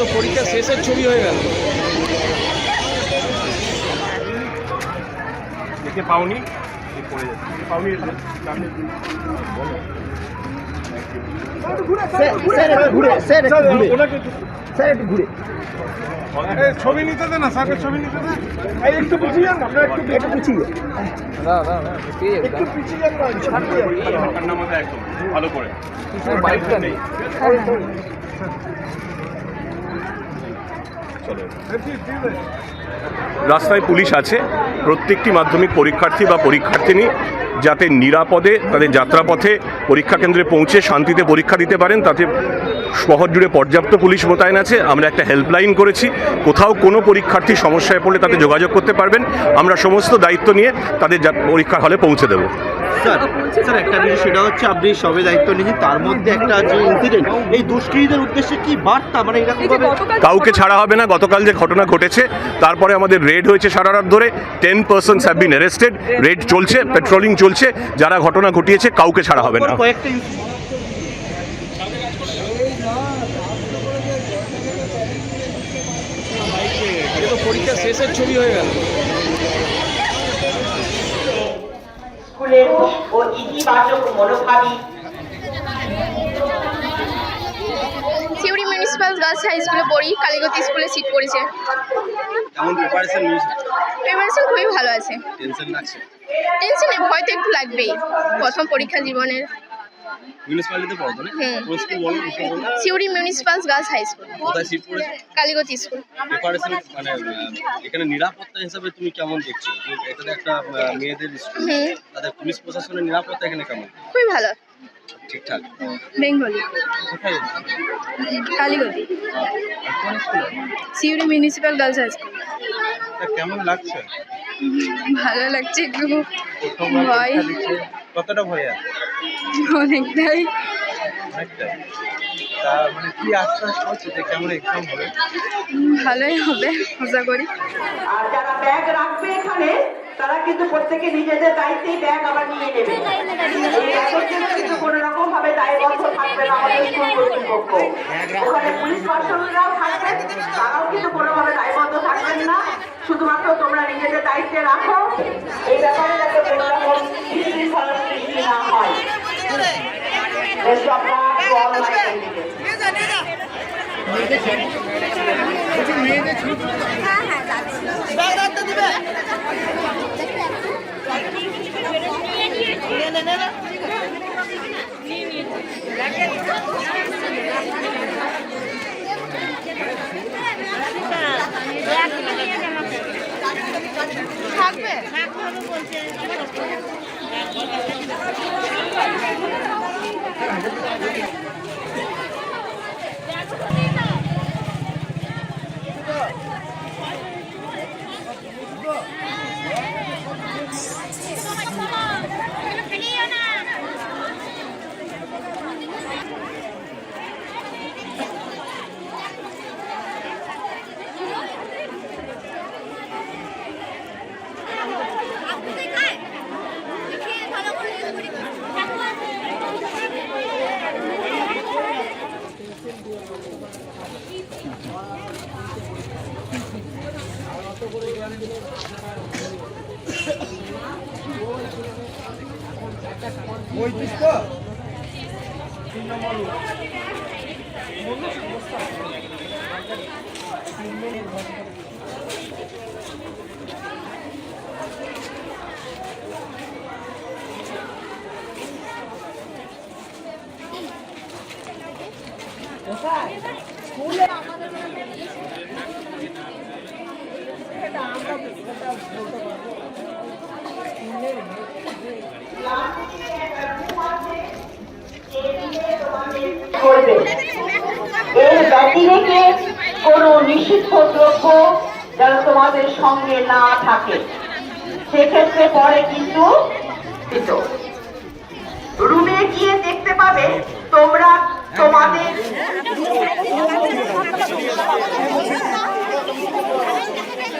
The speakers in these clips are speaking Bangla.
তো পরীক্ষা শেষের ছবি হয়ে গেল দেখে পাওনি ছবি নিতে দে না ছবি নিতে দে একটু পিছিয়ে যান পিছিয়ে পিছিয়ে যান ঠান্ডা একদম ভালো করে বাইকটা নেই চলো। রাস্তায় পুলিশ আছে প্রত্যেকটি মাধ্যমিক পরীক্ষার্থী বা পরীক্ষার্থিনী যাতে নিরাপদে তাদের যাত্রাপথে পরীক্ষা কেন্দ্রে পৌঁছে শান্তিতে পরীক্ষা দিতে পারেন তাতে শহর জুড়ে পর্যাপ্ত পুলিশ মোতায়েন আছে। আমরা একটা হেল্পলাইন করেছি। কোথাও কোনো পরীক্ষার্থী সমস্যায় পড়লে তাতে যোগাযোগ করতে পারবেন। আমরা সমস্ত দায়িত্ব নিয়ে তাদের পরীক্ষা হলে পৌঁছে দেবো। স্যার স্যার একটা বিষয় সেটা হচ্ছে আপনি সবে দায়িত্ব নিয়েছেন তার মধ্যে একটা যে ইনসিডেন্ট এই দুষ্কৃতীদের উদ্দেশ্যে কি বার্তা? মানে কাউকে ছাড়া হবে না গতকাল যে ঘটনা ঘটেছে তারপরে আমাদের রেড হয়েছে সারা রাত ধরে। Ten persons have been arrested raid চলছে পেট্রোলিং চলছে। যারা ঘটনা ঘটিয়েছে কাউকে ছাড়া হবে না। পরীক্ষা শেষের ছবি হয়ে গেল স্কুলের ও ইতিবাচক মনোভাবী সিউড়ি মিউনিসিপ্যাল গার্লস হাই স্কুলে পড়ি কালীগতি স্কুলে সিট পড়েছে। কেমন প্রিপারেশন নিয়েছে। প্রিপারেশন খুবই ভালো আছে। টেনশন লাগছে? টেনশনে ভয় তো একটু লাগবেই। প্রথম পরীক্ষা জীবনের। মিউনিসিপ্যালিটিতে পড়ো তো না কোন স্কুল বলো Suri municipal girls high school কোথায় সিট পড়েছে? কালীগতি স্কুল প্রিপারেশন মানে এখানে নিরাপত্তা হিসাবে তুমি কেমন দেখছ? যে এখানে একটা মেয়েদের স্কুল তাদের পুলিশ প্রশাসনের নিরাপত্তা এখানে কেমন? খুবই ভালো। ঠিকঠাক। Bengali. Kaligati. Suri municipal girls high school তা কেমন লাগছে? ভালো লাগছে একটু ভয়। কতটা ভয় আছে? অনেকটাই। অনেকটা তা মানে কি আশ্বাস করছে যে কেমন এক্সাম হবে? ভালোই হবে আশা করি। আর যারা ব্যাগ রাখবে এখানে তারা কিন্তু প্রত্যেকে নিজেদের দায়িত্বেই ব্যাগ আবার নিয়ে নেবে এই ব্যাগের জন্য কিন্তু কোনো রকম ভাবে দায়বদ্ধ থাকবে আমাদের স্কুল কর্তৃপক্ষ। ওখানে পুলিশ পার্সোনালরাও থাকবেন তারাও কিন্তু কোনোভাবে দায়বদ্ধ থাকবেন না। শুধুমাত্র তোমরা নিজেদের দায়িত্বে রাখো। এই ব্যাপারে যাতে কোনো বিশৃঙ্খলার সৃষ্টি না হয়। Best of to all my candidates. করবে এর ব্যতিরেকে কোনো নিষিদ্ধ দ্রব্য যেন তোমাদের সঙ্গে না থাকে সেক্ষেত্রে পরে কিন্তু রুমে গিয়ে দেখতে পাবে তোমরা তোমাদের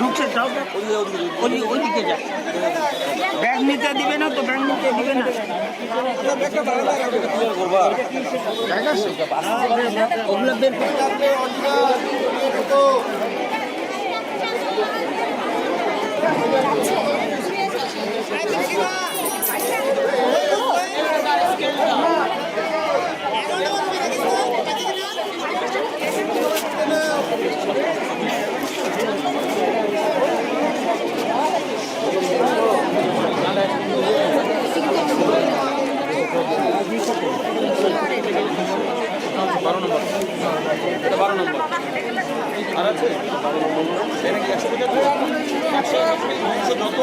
ঢুকছে তাও ওই ওইদিকে যা ব্যাগ নিতে দিবে না তো, ব্যাগ নিতে দিবে না। ওগুলো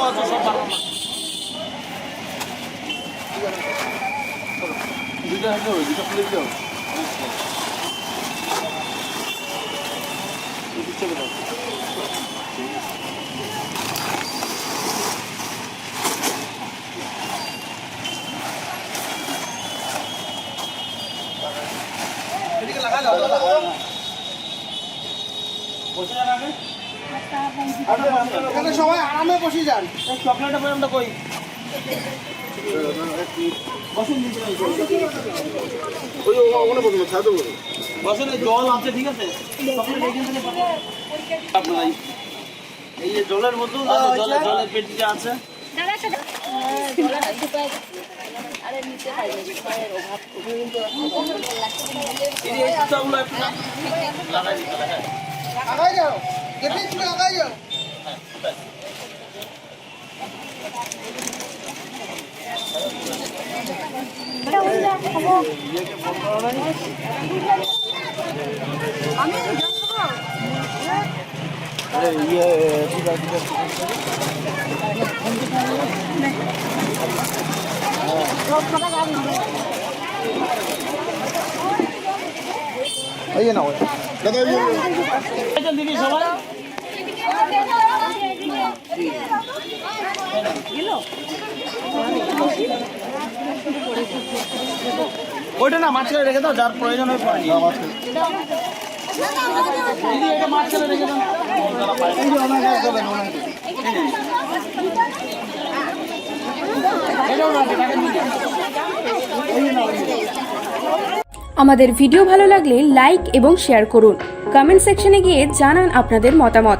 আছে সব দুইটা হাতে হবে দুইটা খুলে দিতে হবে লাগা যাও পয়সা জানা এখানে সবাই আরামে বসে যান। চকলেটটা পর্যন্ত কই? বসুন এই জল আছে ঠিক আছে? চকলেট এইখান থেকে আপনারা এই- এই যে জলের বোতল জলের জলের পেটিটা আছে। লাগাই দিতে হবে, হ্যাঁ। যাও আগাই যাও আচ্ছা, দিদি সবাই ওইটা না মাঝখানে রেখে দাও যার প্রয়োজন হয় পরে নিও। দিদি এটা মাঝখানে রেখে দাও। আমাদের ভিডিও ভালো লাগলে লাইক এবং শেয়ার করুন। কমেন্ট সেকশনে গিয়ে জানান আপনাদের মতামত।